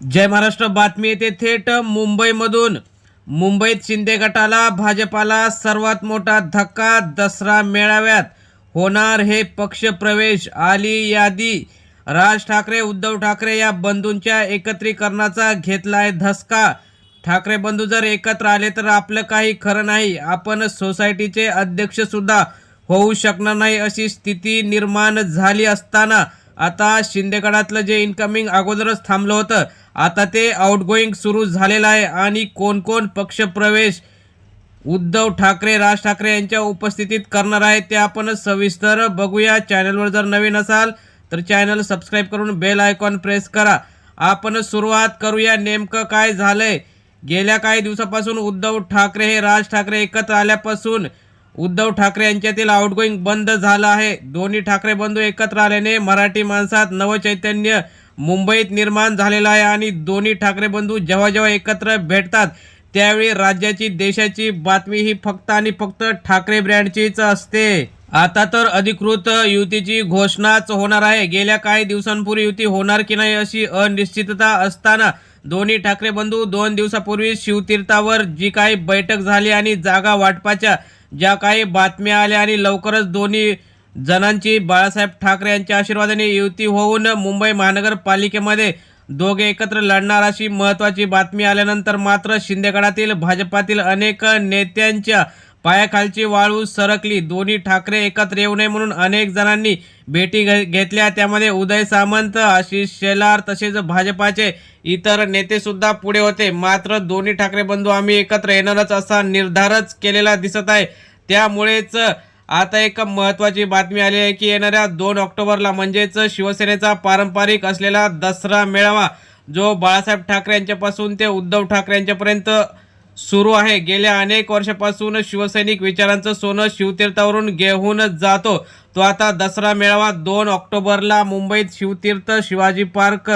जय महाराष्ट्र बातमी येते थेट मुंबईमधून. मुंबईत शिंदे गटाला भाजपाला सर्वात मोठा धक्का दसरा मेळाव्यात. होणार हे पक्षप्रवेश आली यादी. राज ठाकरे उद्धव ठाकरे या बंधूंच्या एकत्रीकरणाचा घेतलाय धसका. ठाकरे बंधू जर एकत्र आले तर आपलं काही खरं नाही. आपण सोसायटीचे अध्यक्षसुद्धा होऊ शकणार नाही अशी स्थिती निर्माण झाली असताना. आता शिंदेगडातलं जे इन्कमिंग अगोदरच थांबलं होतं आता ते आउटगोईंग सुरू झालेलं आहे. आणि कोण कोण पक्षप्रवेश उद्धव ठाकरे राज ठाकरे यांच्या उपस्थितीत करणार आहे ते आपण सविस्तर बघूया. चॅनलवर जर नवीन असाल तर चॅनल सबस्क्राईब करून बेल आयकॉन प्रेस करा. आपण सुरुवात करूया. नेमकं काय झालंय? गेल्या काही दिवसापासून उद्धव ठाकरे हे राज ठाकरे एकत्र आल्यापासून उद्धव ठाकरे यांच्यातील आउटगोईंग बंद झालं आहे. दोन्ही ठाकरे बंधू एकत्र आल्याने मराठी माणसात नवचैतन्य मुंबईत निर्माण झालेला आहे आणि दोन्ही ठाकरे बंधू जेव्हा जेव्हा एकत्र भेटतात त्यावेळी राज्याची देशाची बातमी ही फक्त आणि फक्त ठाकरे ब्रँडचीच असते. आता तर अधिकृत युतीची घोषणाच होणार आहे. गेल्या काही दिवसांपूर्वी युती होणार की नाही अशी अनिश्चितता असताना दोन्ही ठाकरे बंधू दोन दिवसापूर्वी शिवतीर्थावर जी काही बैठक झाली आणि जागा वाटपाच्या ज्या काही बातम्या आल्या आणि लवकरच दोन्ही जणांची बाळासाहेब ठाकरे यांच्या आशीर्वादाने युती होऊन मुंबई महानगरपालिकेमध्ये दोघे एकत्र लढणार अशी महत्वाची बातमी आल्यानंतर मात्र शिंदेगडातील भाजपातील अनेक नेत्यांच्या पायाखालची वाळू सरकली. दोन्ही ठाकरे एकत्र येऊ नये म्हणून अनेक जणांनी भेटी घे- घेतल्या. त्यामध्ये उदय सामंत आशिष शेलार तसेच भाजपाचे इतर नेतेसुद्धा पुढे होते. मात्र दोन्ही ठाकरे बंधू आम्ही एकत्र येणारच असा निर्धारच केलेला दिसत आहे. त्यामुळेच आता एक महत्वाची बातमी आली आहे की येणाऱ्या दोन ऑक्टोबरला म्हणजेच शिवसेनेचा पारंपरिक असलेला दसरा मेळावा जो बाळासाहेब ठाकरे यांच्यापासून ते उद्धव ठाकरे यांच्यापर्यंत सुरू आहे. गेल्या अनेक वर्षापासून शिवसैनिक विचारांचं सोनं शिवतीर्थावरून घेऊन जातो. तो आता दसरा मेळावा दोन ऑक्टोबरला मुंबईत शिवतीर्थ शिवाजी पार्क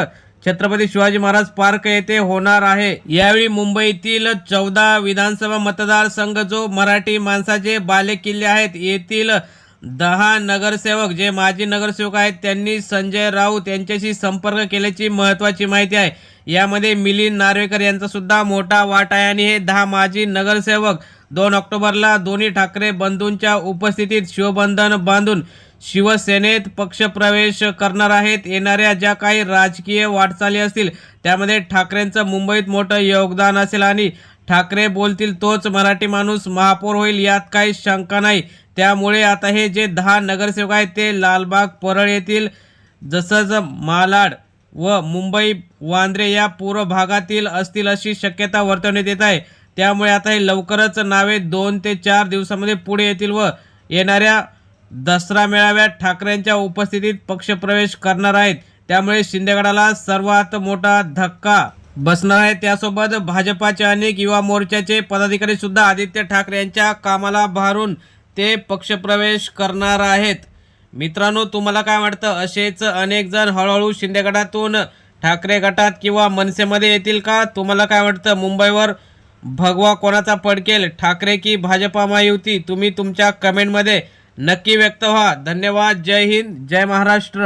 छत्रपती शिवाजी महाराज पार्क येथे होणार आहे. यावेळी मुंबईतील चौदा विधानसभा मतदारसंघ जो मराठी माणसाचे बालेकिल्ले आहेत येथील दहा नगरसेवक जे माजी नगरसेवक आहेत त्यांनी संजय राऊत यांच्याशी संपर्क केल्याची महत्वाची माहिती आहे. यामध्ये मिलिंद नार्वेकर यांचा सुद्धा मोठा वाटा आहे आणि हे दहा माजी नगरसेवक दोन ऑक्टोबरला दोन्ही ठाकरे बंधूंच्या उपस्थितीत शिवबंधन बांधून शिवसेनेत पक्षप्रवेश करणार आहेत. येणाऱ्या ज्या काही राजकीय वाटचाली असतील त्यामध्ये ठाकरेंचं मुंबईत मोठं योगदान असेल आणि ठाकरे बोलतील तोच मराठी माणूस महापौर होईल यात काही शंका नाही. त्यामुळे आता हे जे दहा नगरसेवक आहेत ते लालबाग परळ येथील जसंच मालाड व मुंबई वांद्रे या पूर्व भागातील असतील अशी शक्यता वर्तवण्यात येत आहे. त्यामुळे आता हे लवकरच नावे दोन ते चार दिवसामध्ये पुढे येतील व येणाऱ्या दसरा मेळाव्यात ठाकरेंच्या उपस्थितीत पक्षप्रवेश करणार आहेत. त्यामुळे शिंदेगडाला सर्वात मोठा धक्का बसणार आहे. त्यासोबत भाजपाचे अनेक युवा मोर्चाचे पदाधिकारी सुद्धा आदित्य ठाकरे यांच्या कामाला भारून ते पक्षप्रवेश करणार आहेत. मित्रांनो तुम्हाला काय वाटतं? असेच अनेक जण हळूहळू शिंदेगडातून ठाकरे गटात किंवा मनसेमध्ये येतील का? तुम्हाला काय वाटतं? मुंबईवर भगवा कोणाचा पडकेल? ठाकरे की भाजपा महायुती? तुम्ही तुमच्या कमेंटमध्ये नक्की व्यक्त व्हा. धन्यवाद. जय हिंद. जय महाराष्ट्र.